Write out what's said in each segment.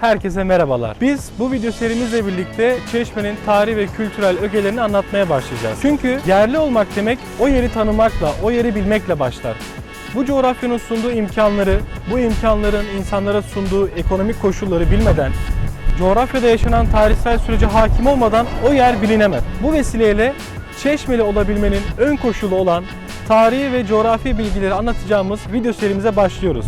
Herkese merhabalar. Biz bu video serimizle birlikte Çeşme'nin tarihi ve kültürel ögelerini anlatmaya başlayacağız. Çünkü yerli olmak demek o yeri tanımakla, o yeri bilmekle başlar. Bu coğrafyanın sunduğu imkanları, bu imkanların insanlara sunduğu ekonomik koşulları bilmeden, coğrafyada yaşanan tarihsel sürece hakim olmadan o yer bilinemez. Bu vesileyle Çeşmeli olabilmenin ön koşulu olan tarihi ve coğrafi bilgileri anlatacağımız video serimize başlıyoruz.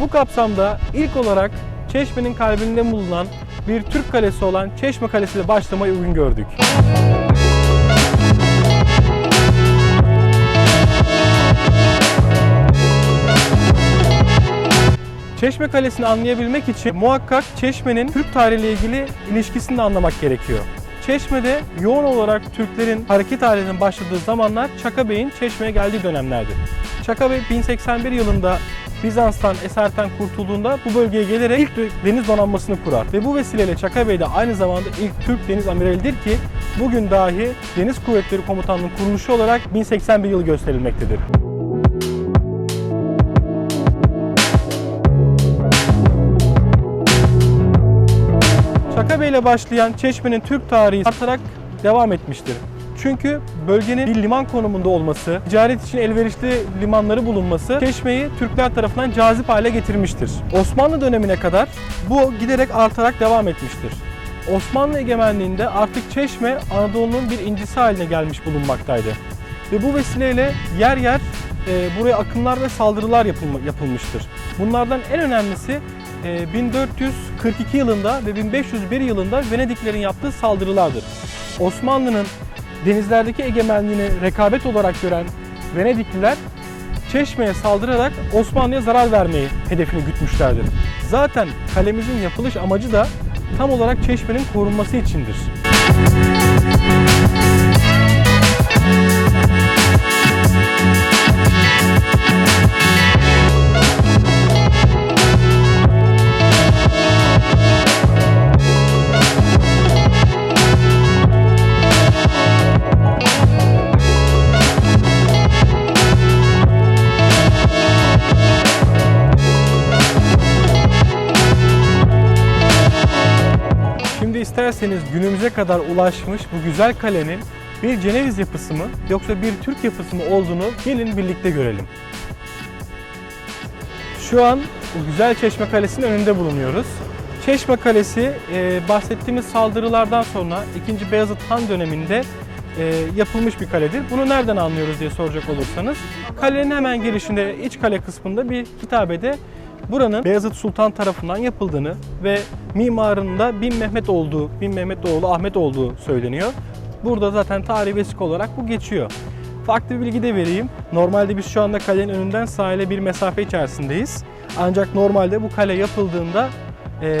Bu kapsamda ilk olarak Çeşme'nin kalbinde bulunan bir Türk kalesi olan Çeşme Kalesi ile başlamayı uygun gördük. Çeşme Kalesi'ni anlayabilmek için muhakkak Çeşme'nin Türk tarihiyle ilgili ilişkisini de anlamak gerekiyor. Çeşme'de yoğun olarak Türklerin hareket halinin başladığı zamanlar Çaka Bey'in Çeşme'ye geldiği dönemlerdi. Çaka Bey 1081 yılında Bizans'tan eserten kurtulduğunda bu bölgeye gelerek ilk deniz donanmasını kurar. Ve bu vesileyle Çaka Bey de aynı zamanda ilk Türk deniz amiralidir ki bugün dahi Deniz Kuvvetleri Komutanlığı'nın kuruluşu olarak 1081 yılı gösterilmektedir. Çaka Bey ile başlayan Çeşme'nin Türk tarihi artarak devam etmiştir. Çünkü bölgenin bir liman konumunda olması, ticaret için elverişli limanları bulunması Çeşme'yi Türkler tarafından cazip hale getirmiştir. Osmanlı dönemine kadar bu giderek artarak devam etmiştir. Osmanlı egemenliğinde artık Çeşme Anadolu'nun bir incisi haline gelmiş bulunmaktaydı. Ve bu vesileyle yer yer e, buraya akınlar ve saldırılar yapılma, yapılmıştır. Bunlardan en önemlisi e, 1442 yılında ve 1501 yılında Venediklerin yaptığı saldırılardır. Osmanlı'nın denizlerdeki egemenliğini rekabet olarak gören Venedikliler Çeşme'ye saldırarak Osmanlı'ya zarar vermeyi hedefini gütmüşlerdir. Zaten kalemizin yapılış amacı da tam olarak Çeşme'nin korunması içindir. Şimdi isterseniz günümüze kadar ulaşmış bu güzel kalenin bir Ceneviz yapısı mı yoksa bir Türk yapısı mı olduğunu gelin birlikte görelim. Şu an bu güzel Çeşme Kalesi'nin önünde bulunuyoruz. Çeşme Kalesi e, bahsettiğimiz saldırılardan sonra 2. Beyazıt Han döneminde e, yapılmış bir kaledir. Bunu nereden anlıyoruz diye soracak olursanız kalenin hemen girişinde iç kale kısmında bir kitabede buranın Beyazıt Sultan tarafından yapıldığını ve mimarının da Bin Mehmet olduğu, Bin Mehmetoğlu Ahmet olduğu söyleniyor. Burada zaten tarih vesik olarak bu geçiyor. Farklı bir bilgi de vereyim. Normalde biz şu anda kalenin önünden sahile bir mesafe içerisindeyiz. Ancak normalde bu kale yapıldığında e,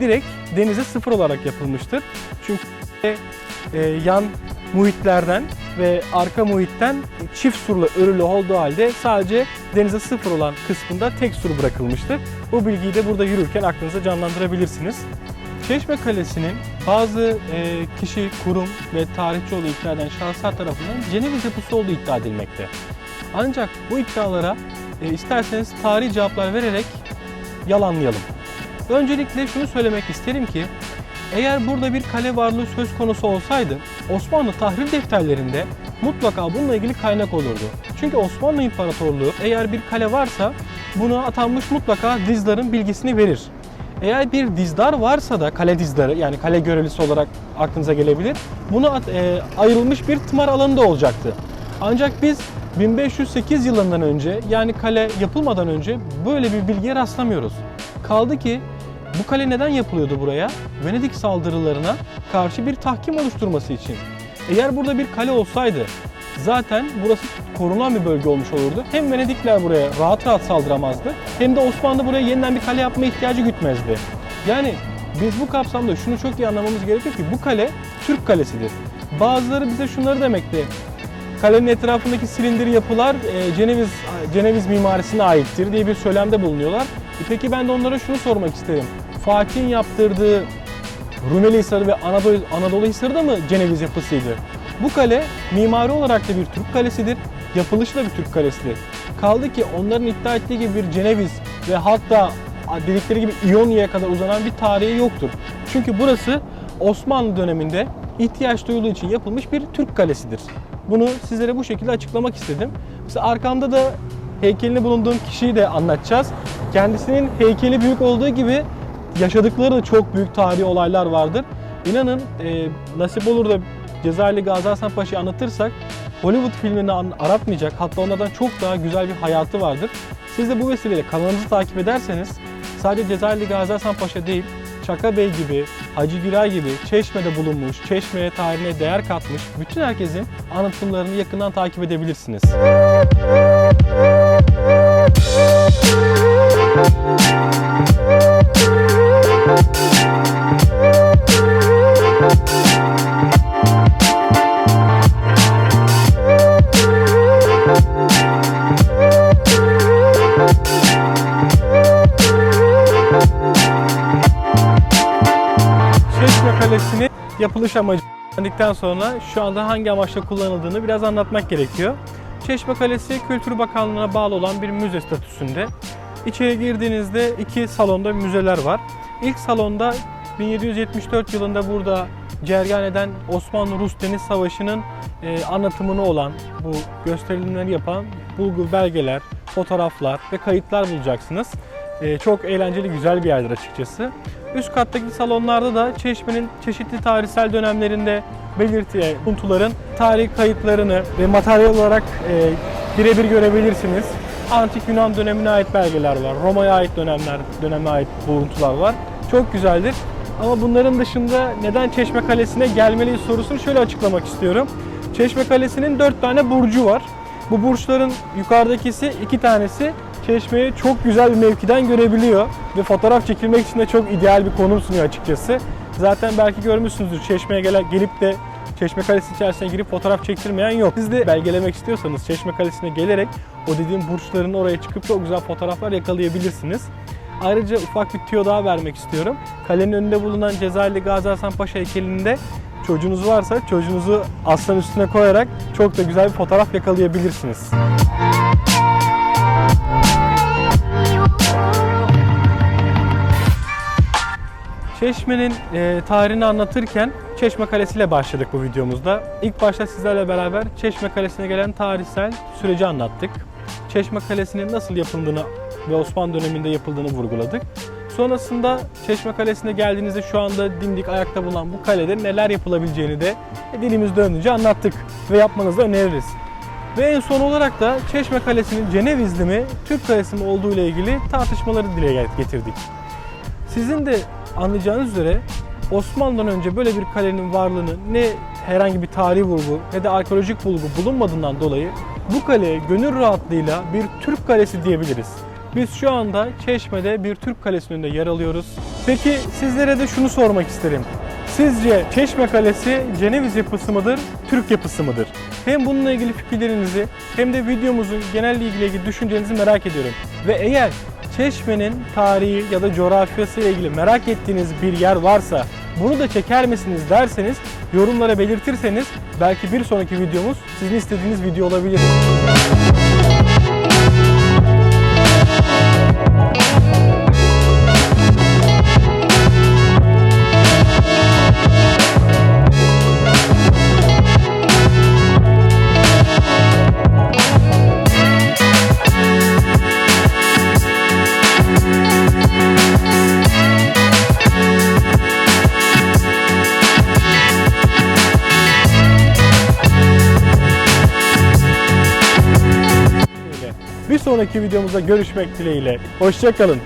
direkt denize sıfır olarak yapılmıştır. Çünkü e, yan muhitlerden ve arka muhitten çift surla örülü olduğu halde sadece denize sıfır olan kısmında tek sur bırakılmıştır. Bu bilgiyi de burada yürürken aklınıza canlandırabilirsiniz. Çeşme Kalesi'nin bazı e, kişi, kurum ve tarihçi olduğu iddia eden şahıslar tarafından Ceneviz yapısı olduğu iddia edilmekte. Ancak bu iddialara e, isterseniz tarihi cevaplar vererek yalanlayalım. Öncelikle şunu söylemek isterim ki eğer burada bir kale varlığı söz konusu olsaydı Osmanlı tahrir defterlerinde mutlaka bununla ilgili kaynak olurdu. Çünkü Osmanlı İmparatorluğu eğer bir kale varsa buna atanmış mutlaka dizdarın bilgisini verir. Eğer bir dizdar varsa da kale dizdarı yani kale görevlisi olarak aklınıza gelebilir. Buna e, ayrılmış bir tımar alanı da olacaktı. Ancak biz 1508 yılından önce yani kale yapılmadan önce böyle bir bilgiye rastlamıyoruz. Kaldı ki bu kale neden yapılıyordu buraya? Venedik saldırılarına karşı bir tahkim oluşturması için. Eğer burada bir kale olsaydı zaten burası korunan bir bölge olmuş olurdu. Hem Venedikler buraya rahat rahat saldıramazdı hem de Osmanlı buraya yeniden bir kale yapma ihtiyacı gütmezdi. Yani biz bu kapsamda şunu çok iyi anlamamız gerekiyor ki bu kale Türk kalesidir. Bazıları bize şunları demekte. Kalenin etrafındaki silindir yapılar e, Ceneviz Ceneviz mimarisine aittir diye bir söylemde bulunuyorlar. E peki ben de onlara şunu sormak isterim. Fatih'in yaptırdığı Rumeli Hisarı ve Anadolu, Anadolu Hisarı da mı Ceneviz yapısıydı? Bu kale mimari olarak da bir Türk kalesidir, yapılışı da bir Türk kalesidir. Kaldı ki onların iddia ettiği gibi bir Ceneviz ve hatta dedikleri gibi İonya'ya kadar uzanan bir tarihi yoktur. Çünkü burası Osmanlı döneminde ihtiyaç duyulduğu için yapılmış bir Türk kalesidir. Bunu sizlere bu şekilde açıklamak istedim. Mesela arkamda da heykelini bulunduğum kişiyi de anlatacağız. Kendisinin heykeli büyük olduğu gibi yaşadıkları da çok büyük tarihi olaylar vardır. İnanın e, nasip olur da Cezayirli Gazi Hasan Paşa'yı anlatırsak Hollywood filmini an- aratmayacak hatta onlardan çok daha güzel bir hayatı vardır. Siz de bu vesileyle kanalımızı takip ederseniz sadece Cezayirli Gazi Hasan Paşa değil Çaka Bey gibi, Hacı Giray gibi Çeşme'de bulunmuş, Çeşme'ye tarihine değer katmış bütün herkesin anlatımlarını yakından takip edebilirsiniz. Yapılış amacı öğrendikten sonra şu anda hangi amaçla kullanıldığını biraz anlatmak gerekiyor. Çeşme Kalesi Kültür Bakanlığı'na bağlı olan bir müze statüsünde. İçeri girdiğinizde iki salonda müzeler var. İlk salonda 1774 yılında burada ceryan eden Osmanlı-Rus Deniz Savaşı'nın e, anlatımını olan, bu gösterimleri yapan bulgu belgeler, fotoğraflar ve kayıtlar bulacaksınız. E, çok eğlenceli, güzel bir yerdir açıkçası. Üst kattaki salonlarda da Çeşme'nin çeşitli tarihsel dönemlerinde belirtiye untuların tarih kayıtlarını ve materyal olarak e, birebir görebilirsiniz. Antik Yunan dönemine ait belgeler var. Roma'ya ait dönemler, döneme ait buluntular var. Çok güzeldir. Ama bunların dışında neden Çeşme Kalesi'ne gelmeliyiz sorusunu şöyle açıklamak istiyorum. Çeşme Kalesi'nin 4 tane burcu var. Bu burçların yukarıdakisi iki tanesi Çeşme'yi çok güzel bir mevkiden görebiliyor ve fotoğraf çekilmek için de çok ideal bir konum sunuyor açıkçası. Zaten belki görmüşsünüzdür Çeşme'ye gele- gelip de Çeşme Kalesi içerisine girip fotoğraf çektirmeyen yok. Siz de belgelemek istiyorsanız Çeşme Kalesi'ne gelerek o dediğim burçların oraya çıkıp çok güzel fotoğraflar yakalayabilirsiniz. Ayrıca ufak bir tüyo daha vermek istiyorum. Kalenin önünde bulunan Cezayirli Gazi Hasan Paşa heykelinde çocuğunuz varsa çocuğunuzu aslan üstüne koyarak çok da güzel bir fotoğraf yakalayabilirsiniz. Çeşme'nin e, tarihini anlatırken Çeşme Kalesi ile başladık bu videomuzda. İlk başta sizlerle beraber Çeşme Kalesi'ne gelen tarihsel süreci anlattık. Çeşme Kalesi'nin nasıl yapıldığını ve Osmanlı döneminde yapıldığını vurguladık. Sonrasında Çeşme Kalesi'ne geldiğinizde şu anda dimdik ayakta bulunan bu kalede neler yapılabileceğini de dilimiz döndüğünce anlattık ve yapmanızı öneririz. Ve en son olarak da Çeşme Kalesi'nin Cenevizli mi, Türk Kalesi mi olduğu ile ilgili tartışmaları dile getirdik. Sizin de anlayacağınız üzere Osmanlı'dan önce böyle bir kalenin varlığını ne herhangi bir tarihi vurgu ne de arkeolojik bulgu bulunmadığından dolayı bu kaleye gönül rahatlığıyla bir Türk kalesi diyebiliriz. Biz şu anda Çeşme'de bir Türk kalesinin önünde yer alıyoruz. Peki sizlere de şunu sormak isterim. Sizce Çeşme Kalesi Ceneviz yapısı mıdır, Türk yapısı mıdır? Hem bununla ilgili fikirlerinizi hem de videomuzun genel ilgili düşüncelerinizi merak ediyorum. Ve eğer Çeşme'nin tarihi ya da coğrafyası ile ilgili merak ettiğiniz bir yer varsa bunu da çeker misiniz derseniz yorumlara belirtirseniz belki bir sonraki videomuz sizin istediğiniz video olabilir. Sonraki videomuzda görüşmek dileğiyle. Hoşçakalın.